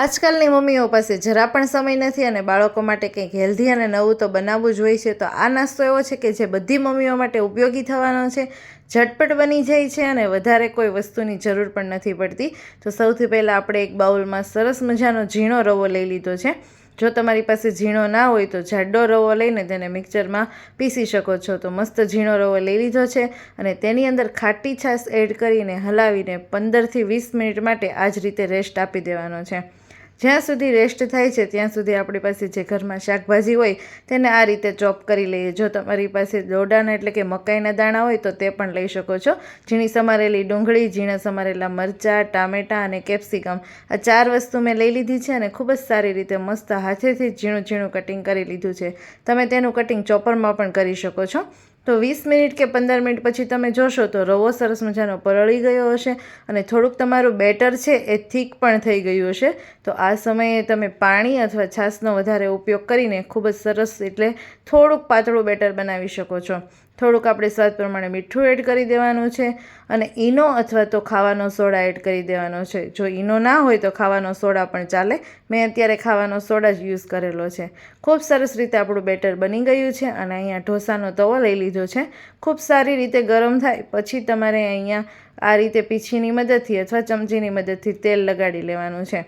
આજકાલની મમ્મીઓ પાસે જરા પણ સમય નથી અને બાળકો માટે કંઈક હેલ્ધી અને નવું તો બનાવવું જ હોય છે. તો આ નાસ્તો એવો છે કે જે બધી મમ્મીઓ માટે ઉપયોગી થવાનો છે. ઝટપટ બની જાય છે અને વધારે કોઈ વસ્તુની જરૂર પણ નથી પડતી. તો સૌથી પહેલાં આપણે એક બાઉલમાં સરસ મજાનો ઝીણો રવો લઈ લીધો છે. જો તમારી પાસે ઝીણો ના હોય તો જાડો રવો લઈને તેને મિક્સરમાં પીસી શકો છો. તો મસ્ત ઝીણો રવો લઈ લીધો છે અને તેની અંદર ખાટી છાશ એડ કરીને હલાવીને પંદરથી વીસ મિનિટ માટે આ જ રીતે રેસ્ટ આપી દેવાનો છે. જ્યાં સુધી રેસ્ટ થાય છે, ત્યાં સુધી આપણી પાસે જે ઘરમાં શાકભાજી હોય, તેને આ રીતે ચોપ કરી લઈએ. જો તમારી પાસે દોડાના એટલે કે મકાઈના દાણા હોય, તો તે પણ લઈ શકો છો. ઝીણી સમારેલી ડુંગળી, ઝીણા સમારેલા મરચાં, ટામેટાં અને કેપ્સિકમ. આ ચાર વસ્તુ મેં લઈ લીધી છે અને ખૂબ જ સારી રીતે મસ્ત હાથેથી ઝીણું ઝીણું કટિંગ કરી લીધું છે. તમે તેનું કટિંગ ચોપરમાં પણ કરી શકો છો. તો વીસ મિનિટ કે પંદર મિનિટ પછી તમે જોશો તો રવો સરસ મજાનો પરળી ગયો હશે અને થોડુંક તમારું બેટર છે એ થીક પણ થઈ ગયું હશે. તો આ સમયે તમે પાણી અથવા છાશનો વધારે ઉપયોગ કરીને ખૂબ જ સરસ એટલે થોડુંક પાતળું બેટર બનાવી શકો છો. થોડુંક આપણે સ્વાદ પ્રમાણે મીઠું એડ કરી દેવાનું છે અને ઈનો અથવા તો ખાવાનો સોડા એડ કરી દેવાનો છે. જો ઈનો ના હોય તો ખાવાનો સોડા પણ ચાલે. મેં અત્યારે ખાવાનો સોડા જ યુઝ કરેલો છે. ખૂબ સરસ રીતે આપણું બેટર બની ગયું છે અને અહીંયા ઢોસાનો તવો લઈ લીધો છે. ખૂબ સારી રીતે ગરમ થાય પછી તમારે અહીંયા આ રીતે પીછીની મદદથી અથવા ચમચીની મદદથી તેલ લગાડી લેવાનું છે.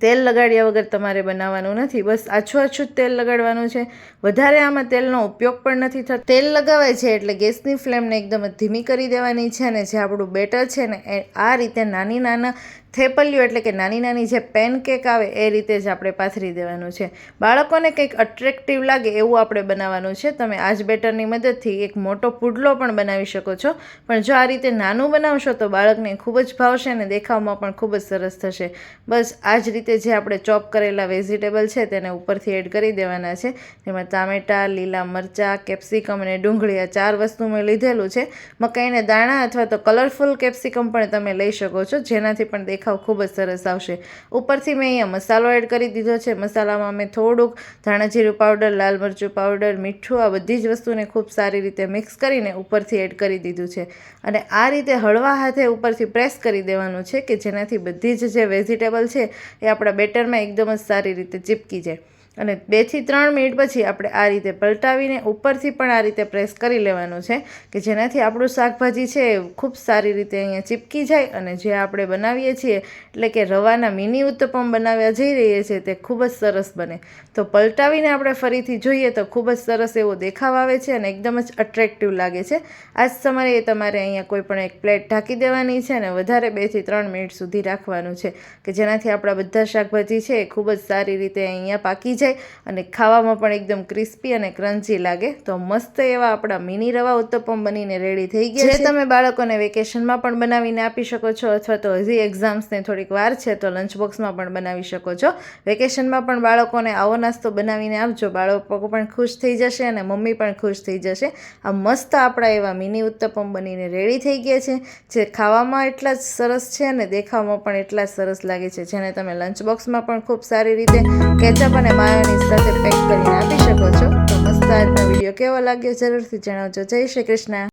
તેલ લગાડ્યા વગર તમારે બનાવવાનું નથી. બસ આછું આછું જ તેલ લગાડવાનું છે. વધારે આમાં તેલનો ઉપયોગ પણ નથી થતો. તેલ લગાવાય છે એટલે ગેસની ફ્લેમને એકદમ ધીમી કરી દેવાની છે અને જે આપણું બેટર છે ને, એ આ રીતે નાની નાના થેપલિયું એટલે કે નાની નાની જે પેનકેક આવે, એ રીતે જ આપણે પાથરી દેવાનું છે. બાળકોને કંઈક અટ્રેક્ટિવ લાગે એવું આપણે બનાવવાનું છે. તમે આ જ બેટરની મદદથી એક મોટો પુડલો પણ બનાવી શકો છો. પણ જો આ રીતે નાનું બનાવશો તો બાળકને ખૂબ જ ભાવશે અને દેખાવમાં પણ ખૂબ જ સરસ થશે. બસ આ જ રીતે જે આપણે ચોપ કરેલા વેજીટેબલ છે તેને ઉપરથી એડ કરી દેવાના છે. જેમાં ટામેટાં, લીલા મરચાં, કેપ્સિકમ અને ડુંગળી આ ચાર વસ્તુ મેં લીધેલું છે. મકાઈને દાણા અથવા તો કલરફુલ કેપ્સિકમ પણ તમે લઈ શકો છો, જેનાથી પણ દેખાવ ખૂબ જ સરસ આવશે. ઉપરથી મેં અહીંયા મસાલો એડ કરી દીધો છે. મસાલામાં મેં થોડુંક ધાણા જીરું પાવડર લાલ મરચું પાવડર મીઠું આ બધી જ વસ્તુને ખૂબ સારી રીતે મિક્સ કરીને ઉપરથી એડ કરી દીધું છે. અને આ રીતે હળવા હાથે ઉપરથી પ્રેસ કરી દેવાનું છે કે જેનાથી બધી જ જે વેજીટેબલ છે એ આપણા બેટરમાં એકદમ જ સારી રીતે ચીપકી જાય. અને બેથી ત્રણ મિનિટ પછી આપણે આ રીતે પલટાવીને ઉપરથી પણ આ રીતે પ્રેસ કરી લેવાનું છે કે જેનાથી આપણું શાકભાજી છે ખૂબ સારી રીતે અહીંયા ચીપકી જાય અને જે આપણે બનાવીએ છીએ, એટલે કે રવાના મિની ઉત્તપમ બનાવ્યા જઈ રહીએ છીએ, તે ખૂબ જ સરસ બને. તો પલટાવીને આપણે ફરીથી જોઈએ તો ખૂબ જ સરસ એવો દેખાવ આવે છે અને એકદમ જ અટ્રેક્ટિવ લાગે છે. આ જ સમયે તમારે અહીંયા કોઈ પણ એક પ્લેટ ઢાંકી દેવાની છે અને વધારે બેથી ત્રણ મિનિટ સુધી રાખવાનું છે કે જેનાથી આપણા બધા શાકભાજી છે એ ખૂબ જ સારી રીતે અહીંયા પાકી જાય. અને ખાવામાં પણ એકદમ ક્રિસ્પી અને ક્રન્ચી લાગે. તો મસ્ત એવા આપણા મિની રવા ઉત્તપમ બનીને રેડી થઈ ગયા જે તમે બાળકોને વેકેશનમાં પણ બનાવીને આપી શકો છો અથવા તો હજી એક્ઝામ્સને થોડીક વાર છે તો લંચ બોક્સમાં પણ બનાવી શકો છો. વેકેશનમાં પણ બાળકોને આવો નાસ્તો બનાવીને આપજો. બાળકો પણ ખુશ થઈ જશે અને મમ્મી પણ ખુશ થઈ જશે. આ મસ્ત આપણા એવા મિની ઉત્તપમ બનીને રેડી થઈ ગયા છે. જે ખાવામાં એટલા જ સરસ છે અને દેખાવમાં પણ એટલા જ સરસ લાગે છે. જેને તમે લંચ બોક્સમાં પણ ખૂબ સારી રીતે કેચઅપ અને માયોનીઝ સાથે પેક કરીને આપી શકો છો. તો મસ્ત વીડિયો કેવો લાગ્યો જરૂરથી જણાવજો. જય શ્રી કૃષ્ણ.